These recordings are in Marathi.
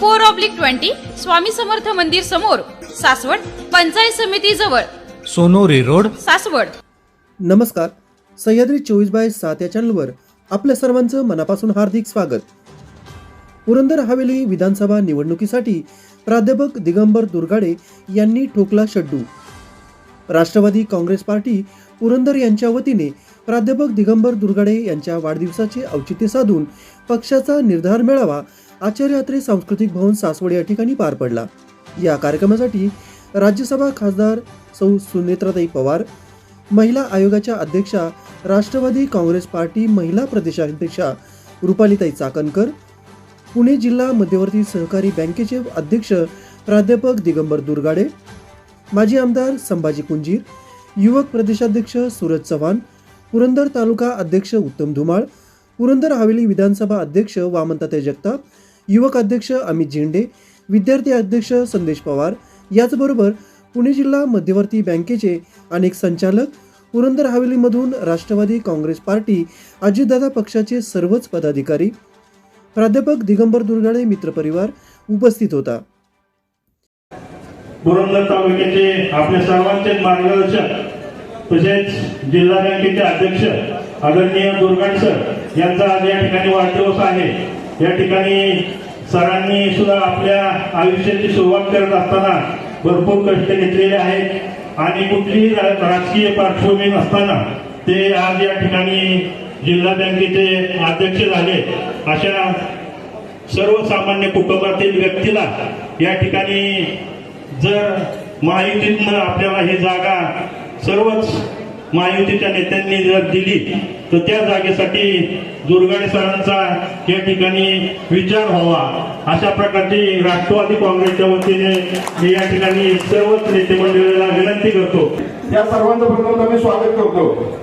four oblique twenty Swami Samarth मंदिर समोर सासवड पंचायत समिती जवळ. सोनोरी रोड. सासवड. नमस्कार. सह्याद्री चोवीस बाय सात या चॅनलवर आपल्या सर्वांचं मनापासून हार्दिक स्वागत. पुरंदर हवेली विधानसभा निवडणुकीसाठी प्राध्यापक दिगंबर दुर्गाडे यांनी ठोकला शड्डू. राष्ट्रवादी काँग्रेस पार्टी पुरंदर यांच्या वतीने प्राध्यापक दिगंबर दुर्गाडे यांच्या वाढदिवसाचे औचित्य साधून पक्षाचा निर्धार मेळावा आचार्य अत्रे सांस्कृतिक भवन सासवड या ठिकाणी पार पडला. या कार्यक्रमासाठी राज्यसभा खासदार सौ सुनेत्राताई पवार महिला आयोगाच्या अध्यक्षा राष्ट्रवादी काँग्रेस पार्टी महिला प्रदेशाध्यक्षा रुपालीताई चाकणकर पुणे जिल्हा मध्यवर्ती सहकारी बँकेचे अध्यक्ष प्राध्यापक दिगंबर दुर्गाडे माजी आमदार संभाजी कुंजीर युवक प्रदेशाध्यक्ष सूरज चव्हाण पुरंदर तालुका अध्यक्ष उत्तम धुमाळ पुरंदर हवेली विधानसभा अध्यक्ष वामनताते जगताप युवक अध्यक्ष अमित झेंडे विद्यार्थी अध्यक्ष संदेश पवार याचबरोबर पुणे जिल्हा मध्यवर्ती बँकेचे अनेक संचालक पुरंदर हवेलीमधून राष्ट्रवादी काँग्रेस पार्टी अजितदादा पक्षाचे सर्वच पदाधिकारी प्राध्यापक दिगंबर दुर्गाडे मित्रपरिवार उपस्थित होता. पुरंदर तालुक्याचे आपल्या सर्वांचे मार्गदर्शक तसेच जिल्हा बँकेचे अध्यक्ष आदरणीय दुर्गाड सर यांचा आज या ठिकाणी वाढदिवस आहे. या ठिकाणी सरांनी सुद्धा आपल्या आयुष्याची सुरुवात करत असताना भरपूर कष्ट घेतलेले आहेत. आणि कुठलीही राजकीय पार्श्वभूमी नसताना ते आज या ठिकाणी जिल्हा बँकेचे अध्यक्ष झाले. अशा सर्वसामान्य कुटुंबातील व्यक्तीला या ठिकाणी जर माहितीतनं आपल्याला ही जागा सर्वच महायुतीच्या नेत्यांनी जर दिली तर त्या जागेसाठी दुर्गाडे सरांचा या ठिकाणी विचार व्हावा. अशा प्रकारची राष्ट्रवादी काँग्रेसच्या वतीने मी या ठिकाणी सर्वच नेते मंडळीला विनंती करतो. या सर्वांचं प्रथम आम्ही स्वागत करतो.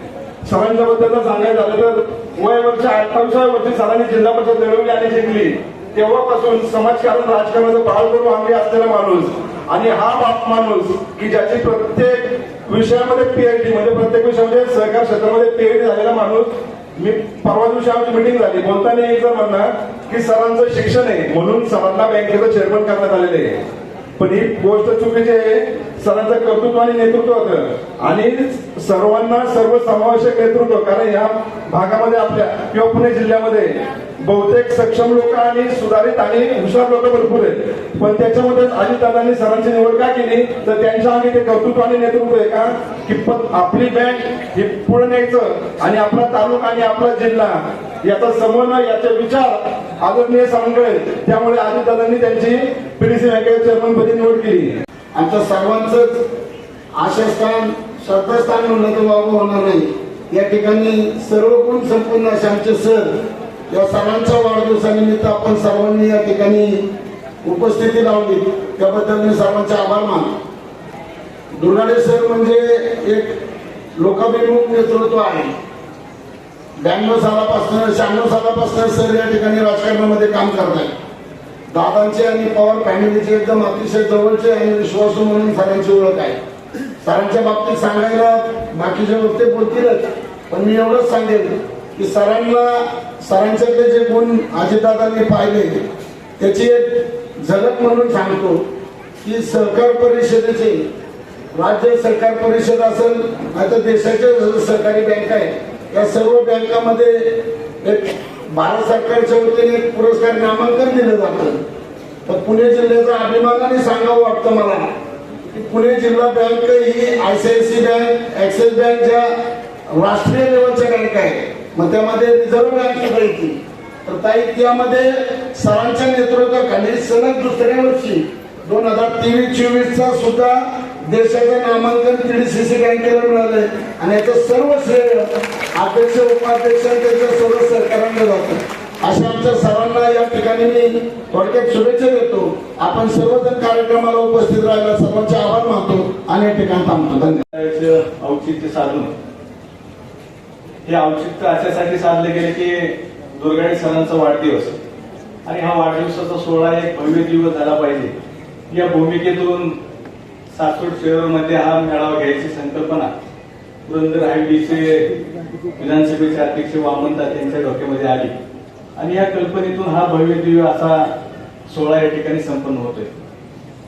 सरांच्या बद्दल सांगायचं झालं तर वय वर्ष अठ्ठावीसाव्या वर्षी सरांनी जिल्हा परिषद लढवली आणि जिंकली. तेव्हापासून समाजकारण राजकारणाचं करून आम्ही असलेला माणूस. आणि हा बाप माणूस की ज्याची प्रत्येक विषयामध्ये पीएचडी म्हणजे प्रत्येक विषयामध्ये सहकार क्षेत्रामध्ये पीएचडी झालेला माणूस मी परवा दिवशी आमची मिटिंग झाली. बोलताना एक जर म्हणणार की सरांचं शिक्षण आहे म्हणून सरांना बँकेचं चेअरमन करण्यात आलेले आहे. पण ही गोष्ट चुकीची आहे. सरांचं कर्तृत्व आणि नेतृत्व होतं. आणि सर्वांना सर्व समावेशक नेतृत्व कारण या भागामध्ये आपल्या किंवा पुणे जिल्ह्यामध्ये बहुतेक सक्षम लोक आणि सुधारित आणि हुशार लोक भरपूर आहेत. पण त्याच्यामध्येच अजितदादांनी सरांची निवड का केली? तर त्यांच्या आम्ही ते कर्तृत्व आणि नेतृत्व आहे का? की आपली बँक हे पुढे न्यायचं आणि आपला तालुका आणि आपला जिल्हा याचा समन्वय याचे विचार आदरणीय सांगतोय त्यामुळे अजितदादांनी त्यांची पीडीसी बँकेच्या चेअरमनपदी निवड केली. आमच्या सर्वांचंच आशास्थान श्रद्धास्थान म्हणलं तर वावं होणार नाही. या ठिकाणी सर्व संपूर्ण असे आमचे सर या सर्वांच्या वाढदिवसानिमित्त आपण सर्वांनी या ठिकाणी उपस्थिती लावली. त्याबद्दल मी सर्वांचे आभार मानतो. दुर्गाडे सर म्हणजे एक लोकाभिमुख नेतृत्व आहे. ब्याण्णव सालापासून शहाण्णव सालापासून सर या ठिकाणी राजकारणामध्ये काम करत आहेत दादांचे आणि पवार फॅमिलीचे एकदम अतिशय जवळचे आणि विश्वासू म्हणून सरांची ओळख आहे. सरांच्या बाबतीत सांगायला बाकीच्या गोष्टी बोलतीलच पण मी एवढंच सांगेल की सरांना सरांच्यातले जे गुण अजितदादांनी पाहिले त्याची एक झलक म्हणून सांगतो की सहकार परिषदेचे राज्य सहकार परिषद असेल आता देशाच्या सहकारी बँक आहे या सर्व बँकामध्ये एक भारत सरकारच्या वतीने एक पुरस्कार नामांकन दिलं जातं. तर पुणे जिल्ह्याचा अभिमानाने सांगावं वाटतं मला की पुणे जिल्हा bank he I C bank Axis bank ज्या राष्ट्रीय लेवलच्या बँक आहे मग त्यामध्ये रिझर्व्ह बँक सुद्धा येते. तर ताई त्यामध्ये सरांच्या नेतृत्वाखाली सलग दुसऱ्या वर्षी दोन हजार तेवीस चोवीस चा सुद्धा देशाचं नामांकन टीडीसीसी बँकेला मिळालंय. आणि याचं सर्व श्रेय अध्यक्ष उपाध्यक्ष त्याच्या सर्व सरकारांना जातं. अशा आमच्या सर्वांना या ठिकाणी मी थोडक्यात शुभेच्छा देतो. आपण सर्वजण कार्यक्रमाला उपस्थित राहिला सर्वांचे आभार मानतो आणि या ठिकाणी थांबतो. धन्यवाद. औचित्य साधून. हे औचित्य अशासाठी साधले गेले की दुर्गाडी सणांचा वाढदिवस. आणि हा वाढदिवसाचा सोहळा एक भव्य दिवस झाला पाहिजे. या भूमिकेतून सासवड शहरामध्ये हा मेळावा घ्यायची संकल्पना पुरंदर हायडीचे विधानसभेचे अध्यक्ष वामनदास यांच्या डोक्यामध्ये आली. आणि या कल्पनेतून हा भव्य दिव्य असा सोहळा या ठिकाणी संपन्न होतोय.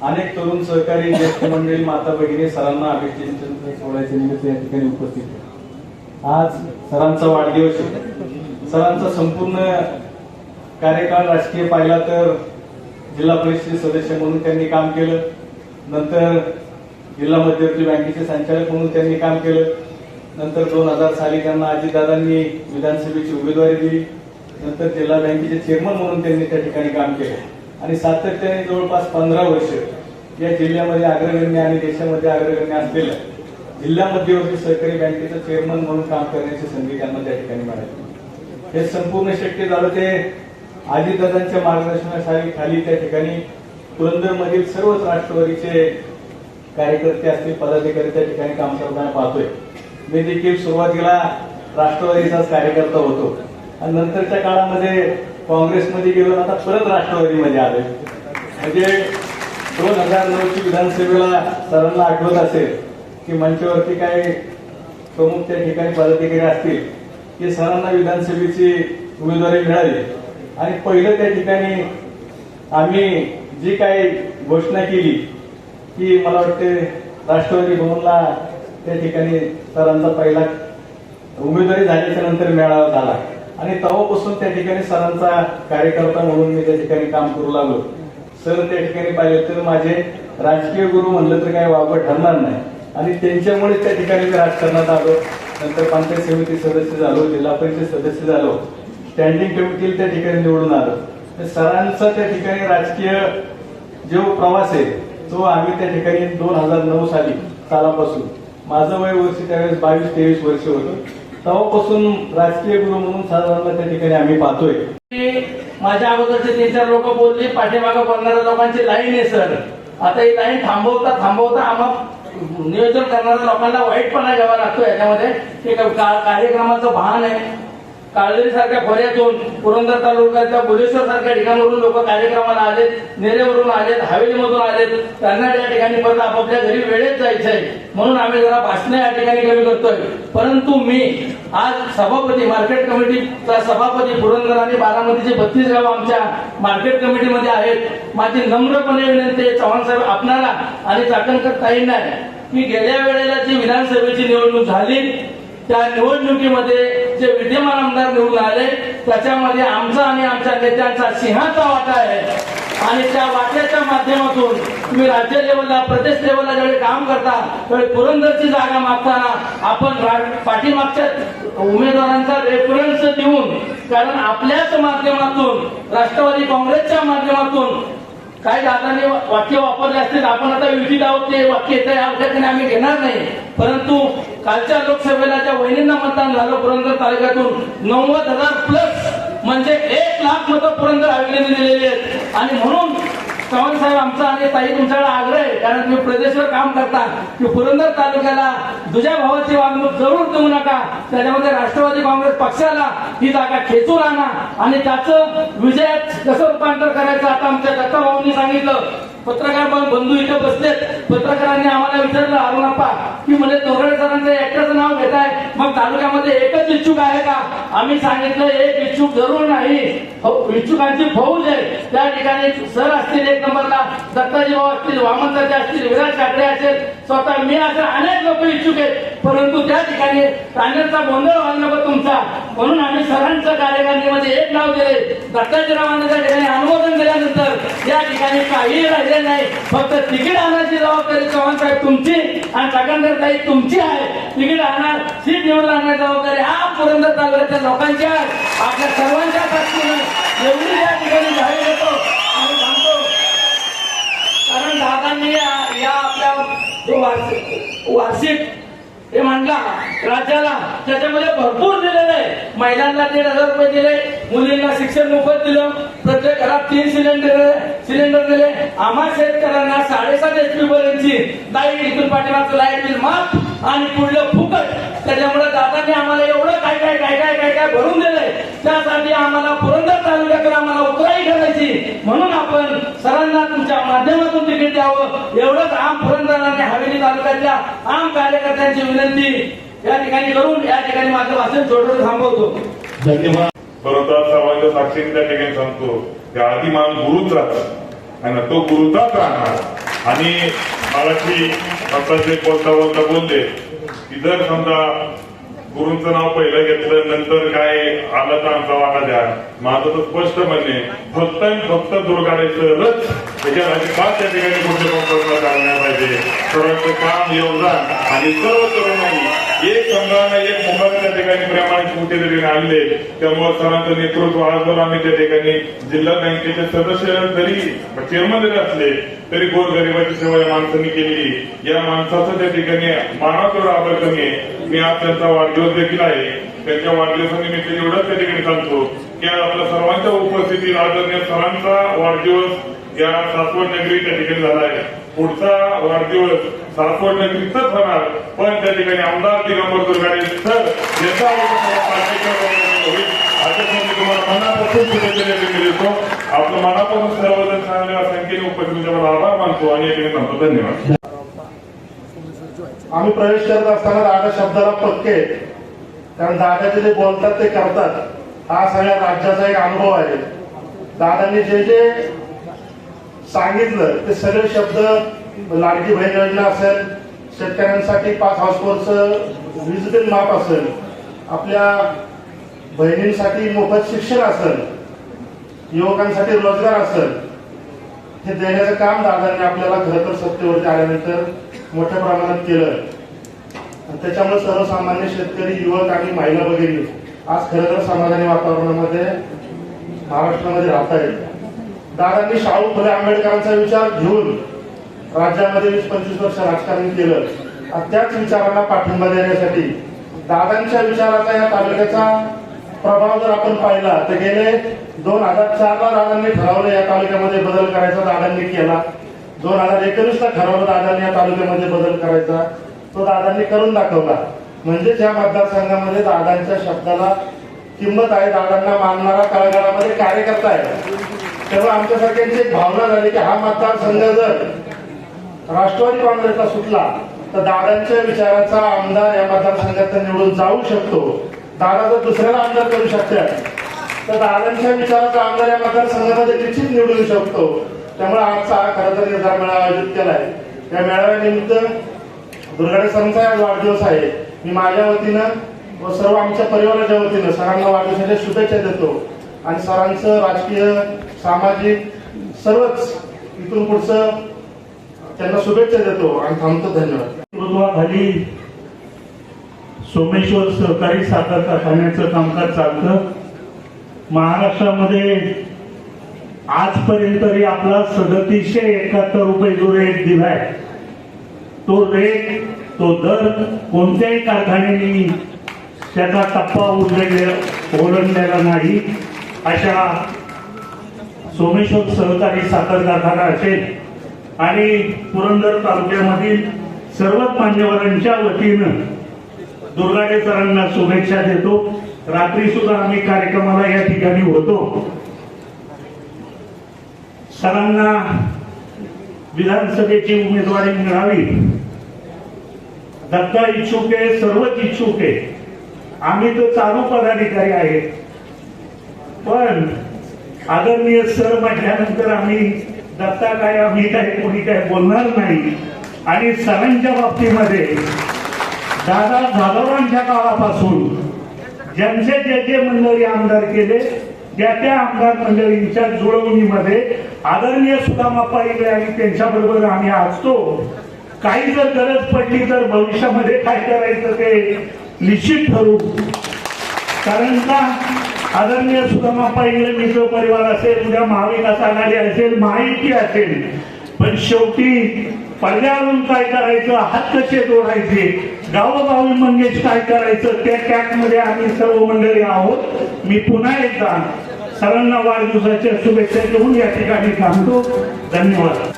अनेक तरुण सहकारी ज्येष्ठ मंडळी माता भगिनी सरांना अभिषेक सोहळ्याच्या निमित्त या ठिकाणी उपस्थित आज सरांचा वाढदिवस आहे. सरांचा संपूर्ण कार्यकाळ राजकीय पाहिला तर जिल्हा परिषद सदस्य म्हणून त्यांनी काम केलं. नंतर जिल्हा मध्यवर्ती बँकेचे संचालक म्हणून त्यांनी काम केलं. नंतर दोन हजार साली त्यांना अजितदादांनी विधानसभेची उमेदवारी दिली. नंतर जिल्हा बँकेचे चेअरमन म्हणून त्यांनी त्या ठिकाणी काम केलं. आणि सातत्याने जवळपास पंधरा वर्ष या जिल्ह्यामध्ये अग्रगण्य आणि देशामध्ये अग्रगण्य असलेलं जिल्हा मध्यवर्ती सहकारी बँकेचं चेअरमन म्हणून काम करण्याची संधी त्यांना त्या ठिकाणी मिळाली. हे संपूर्ण शक्य झालं ते आजीदादांच्या मार्गदर्शनाखाली खाली त्या ठिकाणी पुरंदरमधील सर्वच राष्ट्रवादीचे कार्यकर्ते असतील पदाधिकारी त्या ठिकाणी काम करताना पाहतोय. मी देखील सुरुवातीला राष्ट्रवादीचाच कार्यकर्ता होतो. आणि नंतरच्या काळामध्ये काँग्रेसमध्ये गेलो आता परत राष्ट्रवादीमध्ये आलोय. म्हणजे दोन हजार नऊची विधानसभेला सरांना आठवत असेल की मंचावरती काय प्रमुख त्या ठिकाणी पदाधिकारी असतील की सरांना विधानसभेची उमेदवारी मिळाली. आणि पहिलं त्या ठिकाणी आम्ही जी काही घोषणा केली की मला वाटते राष्ट्रवादी भवनला त्या ठिकाणी सरांचा पहिला उमेदवारी झाल्याच्यानंतर मेळावा झाला. आणि तेव्हापासून त्या ठिकाणी सरांचा कार्यकर्ता म्हणून मी त्या ठिकाणी काम करू लागलो. सर त्या ठिकाणी पाहिले तर माझे राजकीय गुरु म्हणलं तर काही वापर ठरणार नाही. आणि त्यांच्यामुळे त्या ठिकाणी मी राजकारणात आलो. नंतर पंचायत समिती सदस्य झालो जिल्हा परिषद सदस्य झालो. स्टँडिंग कमिटीला त्या ठिकाणी निवडून आलो. तर सरांचा त्या ठिकाणी राजकीय जो प्रवास आहे तो आम्ही त्या ठिकाणी दोन हजार नऊ साली सालापासून. माझं वय वर्ष त्यावेळेस बावीस तेवीस वर्ष होतं. तेव्हापासून राजकीय गुरु म्हणून साधारण त्या ठिकाणी आम्ही पाहतोय. की माझ्या अगोदरचे तीन चार लोक बोलले पाठीमागं बोलणाऱ्या लोकांची लाईन आहे सर. आता ही लाईन थांबवता थांबवता आम्हाला नियोजन करणाऱ्या लोकांना वाईटपणा घ्यावा लागतो याच्यामध्ये एक का- कार्यक्रमाचं भान आहे. काळेरी सारख्या खोऱ्यातून पुरंदर तालुक्याच्या बुलेश्वर सारख्या ठिकाणावरून लोक कार्यक्रमाला आलेत नेरेवरून आलेत हवेलीमधून आलेत. त्यांना त्या ठिकाणी परत आपापल्या घरी वेळेत जायचं आहे म्हणून आम्ही जरा भाषणं या ठिकाणी कमी करतोय. परंतु मी आज सभापती मार्केट कमिटीचा सभापती पुरंदर आणि बारामतीचे बत्तीस गाव आमच्या मार्केट कमिटीमध्ये आहेत. माझी नम्रपणे विनंती चव्हाण साहेब आपणाला आणि चाकणकर ताईंना नाही की गेल्या वेळेला जी विधानसभेची निवडणूक झाली त्या निवडणुकीमध्ये जे विद्यमान आमदार निवडून आले त्याच्यामध्ये आमचा आणि आमच्या नेत्यांचा सिंहाचा वाटा आहे. आणि त्या वाट्याच्या माध्यमातून तुम्ही राज्य लेवलला प्रदेश लेवलला ज्यावेळी काम करता त्यावेळी पुरंदरची जागा मागताना आपण पाठीमागच्या उमेदवारांचा रेफरन्स देऊन कारण आपल्याच माध्यमातून राष्ट्रवादी काँग्रेसच्या माध्यमातून काय दादाने वाक्य वापरले असतील आपण आता विविध आहोत ते वाक्य येतं या ठिकाणी आम्ही घेणार नाही. परंतु कालच्या लोकसभेला ज्या वहिनींना मतदान झालं पुरंदर तालुक्यातून नव्वद हजार प्लस म्हणजे एक लाख मतं पुरंदर आयोगाने दिलेली आहेत. आणि म्हणून चव्हाण साहेब आमचा आणि ताई तुमच्याकडे आग्रह आहे कारण तुम्ही प्रदेशवर काम करता. की पुरंदर तालुक्याला दुजा भावाची वागणूक जरूर देऊ नका. त्याच्यामध्ये राष्ट्रवादी काँग्रेस पक्षाला ही जागा खेचून आणा आणि त्याचं विजयात कसं रूपांतर करायचं आता आमच्या दत्ता भाऊंनी सांगितलं. पत्रकार बंधू इथे बसलेत. पत्रकारांनी आम्हाला विचारलं अरुणाप्पा की म्हणजे तोरडे सरांचं एकट्याचं नाव घेताय. मग तालुक्यामध्ये एकच इच्छुक आहे का? आम्ही सांगितलं एक इच्छुक जरूर नाही. हो, इच्छुकांची फौज आहे. त्या ठिकाणी सर असतील एक नंबरला दत्ताजी भाऊ असतील वामन असतील विराज काकडे असेल. स्वतः मी असं अनेक लोक इच्छुक आहेत. परंतु त्या ठिकाणी पॅनलचा गोंधळ व्हायला नको तुमचा. म्हणून आम्ही सरांच्या कार्यकारिणीमध्ये एक नाव दिले. दत्ताजीरावांना त्या ठिकाणी अनुमोदन दिल्यानंतर या ठिकाणी काही राहिले नाही. फक्त तिकीट आणायची जबाबदारी चव्हाण साहेब तुमची आणि चाकणकर ताई तुमची आहे. तिकीट आणणार सीट निवडून आणण्याची जबाबदारी हा पुरंदर तालुक्याच्या लोकांची आहे. आपल्या सर्वांच्या ताकदीने एवढी या ठिकाणी जाहीर होतो आणि सांगतो कारण दादांनी या या आपल्या वार्षिक वार्षिक हे म्हणला राज्याला त्याच्यामध्ये भरपूर दिलेलं आहे. महिलांना दीड हजार रुपये दिले मुलींना शिक्षण मोफत दिलं. प्रत्येक घरात तीन सिलेंडर सिलेंडर दिले. आम्हा शेतकऱ्यांना साडेसात एच पी पर्यंतची लाइट इथून पाठीमागचं लाइट बिल माफ. आणि पुढलं फुकट. त्याच्यामुळे दादांनी आम्हाला एवढं काय काय काय काय काय काय भरून दिलंय. त्यासाठी आम्हाला पुरंदर तालुक्याकडे आम्हाला उतराई करायची म्हणून आपण सरांना तुमच्या माध्यमातून तिकीट द्यावं. एवढंच आम पुरंदर आणि हवेली तालुक्यातल्या आम कार्यकर्त्यांची विनंती या ठिकाणी करून या ठिकाणी माझं भाषण छोटं थांबवतो. धन्यवाद. परंतु आज सर्वांच्या साक्षीने त्या ठिकाणी सांगतो की आधी माणूस गुरुच राहतात. आणि तो गुरुताच राहणार आणि मराठी आता बोलता बोलता बोलले की जर समजा गुरुंचं नाव पहिलं घेतलं नंतर काय आलं तर आमचा वाटा द्या. माझं तर स्पष्ट म्हणणे फक्त फक्त फक्त रच त्याच्या अजिबात त्या ठिकाणी कुठले कंपनी नाही पाहिजे. सर्वांचं काम योगदान आणि सर्व तरुणांनी एक संघाला एक मुंबईला त्या ठिकाणी प्रमाणित मोठे ठिकाणी आणले त्यामुळे सरांचं नेतृत्व आज आम्ही त्या ठिकाणी जिल्हा बँकेचे सदस्य जरी चेअरमन जरी असले तरी गोरगरिबाची सेवा या माणसांनी केली या माणसाचं त्या ठिकाणी मानावर आभार कमी आहे. मी आज त्यांचा वाढदिवस देखील आहे. त्यांच्या वाढदिवसानिमित्त एवढंच त्या ठिकाणी सांगतो की आपल्या सर्वांच्या उपस्थितीत आदरणीय सरांचा वाढदिवस या सासवड नगरी त्या ठिकाणी झाला आहे पुढचा वाढदिवस सासवड नगरीतच होणार पण त्या ठिकाणी आमदार दिगंबर दुर्गाने सर याचा तुम्हाला मनापासून शुभेच्छा देतो. आपलं मनापासून सर्वजण चांगल्या संख्येने मला आभार मानतो आणि धन्यवाद. आम्ही प्रवेश करत असताना दादा शब्दाला पक्के कारण दादा जे बोलतात ते करतात. हा सगळ्या राज्याचा एक अनुभव आहे. दादांनी जे जे सांगितलं ते सगळे शब्द लाडकी बहीण योजना असेल शेतकऱ्यांसाठी पाच हाऊसवरचं वीज बिल माफ असेल आपल्या बहिणींसाठी मोफत शिक्षण असेल युवकांसाठी रोजगार असेल हे देण्याचं काम दादांनी आपल्याला खरं तर सत्तेवरती आल्यानंतर मोठ्या प्रमाणात केलं. आणि त्याच्यामुळे सर्वसामान्य शेतकरी युवक आणि महिला वगैरे आज खरं तर समाधानी वातावरणामध्ये महाराष्ट्रामध्ये राहता येईल दादांनी शाहू फुले आंबेडकरांचा विचार घेऊन राज्यामध्ये वीस पंचवीस वर्ष राजकारण केलं. आणि त्याच विचारांना पाठिंबा देण्यासाठी दादांच्या विचाराचा या तालुक्याचा प्रभाव जर आपण पाहिला तर गेले दोन हजार चार ला दादांनी ठरवलं या तालुक्यामध्ये बदल करायचा दादांनी केला. दोन हजार एकोणीस ला ठरवलं दादांनी या तालुक्यामध्ये बदल करायचा. तो दादांनी करून दाखवला. म्हणजेच या मतदारसंघामध्ये दादांच्या शब्दाला किंमत आहे. दादांना मानणारा तळागाळामध्ये कार्यकर्ता आहे. तेव्हा आमच्यासारख्यांची एक भावना झाली की हा मतदारसंघ जर राष्ट्रवादी काँग्रेसला सुटला तर दादांच्या विचाराचा आमदार या मतदारसंघात निवडून जाऊ शकतो. दादा जर दुसऱ्याला आमदार करू शकतात तर दादांच्या विचाराचा आमदार या मतदारसंघामध्ये निश्चित निवडू शकतो. त्यामुळे आजचा हा खरं तर निर्धार मेळावा आयोजित केलाय या मेळाव्यानिमित्त दुर्गाडे सरांचा आज वाढदिवस आहे. मी माझ्या वतीनं व सर्व आमच्या परिवाराच्या वतीनं सरांना वाढदिवसाच्या शुभेच्छा देतो. आणि सरांचं राजकीय सामाजिक सर्वच इथून पुढचं त्यांना शुभेच्छा देतो आणि थांबतो. धन्यवाद. सोमेश्वर सहकारी साखर कारखान्याचं कामकाज चालतं. महाराष्ट्रामध्ये आजपर्यंत तरी आपला सदतीसशे एकाहत्तर रुपये जो रेट दिलाय तो रेट तो दर कोणत्याही कारखान्याने त्याचा टप्पा उल्लेखले ओलांडलेला नाही. अशा सोमेश्वर सहकारी साखर कारखाना असेल आणि पुरंदर तालुक्यामधील सर्वच मान्यवरांच्या वतीनं दुर्गाडे सरांना शुभेच्छा देतो. रात्री सुद्धा आम्ही कार्यक्रमाला या ठिकाणी होतो. सरांना विधानसभेची उमेदवारी मिळावी. दत्ता इच्छुक आहे सर्वच इच्छुक. आहे आम्ही तर चालू पदाधिकारी आहेत. पण आदरणीय सर म्हटल्यानंतर आम्ही दत्ता काय आम्ही काय कोणी काय बोलणार नाही. आणि सरांच्या बाबतीमध्ये दादा जाधवांच्या काळापासून ज्यांचे जे जे मंडळी आमदार केले त्या त्या आमदार मंडळींच्या जुळवणीमध्ये आदरणीय सुदामा पाहिजे आणि त्यांच्याबरोबर आम्ही असतो काही जर गरज पडली तर भविष्यामध्ये काय करायचं ते निश्चित ठरू. कारण का? आदरणीय सुदामा पाहिजे मित्र परिवार असेल उद्या महाविकास आघाडी असेल महायुती असेल. पण शेवटी पडद्या काय करायचं? हात कसे जोडायचे. गावोगावी मंगेश काय करायचं? त्या टॅकमध्ये आम्ही सर्व मंडळी आहोत. मी पुन्हा एकदा सर्वांना वाढदिवसाच्या शुभेच्छा घेऊन या ठिकाणी थांबतो. धन्यवाद.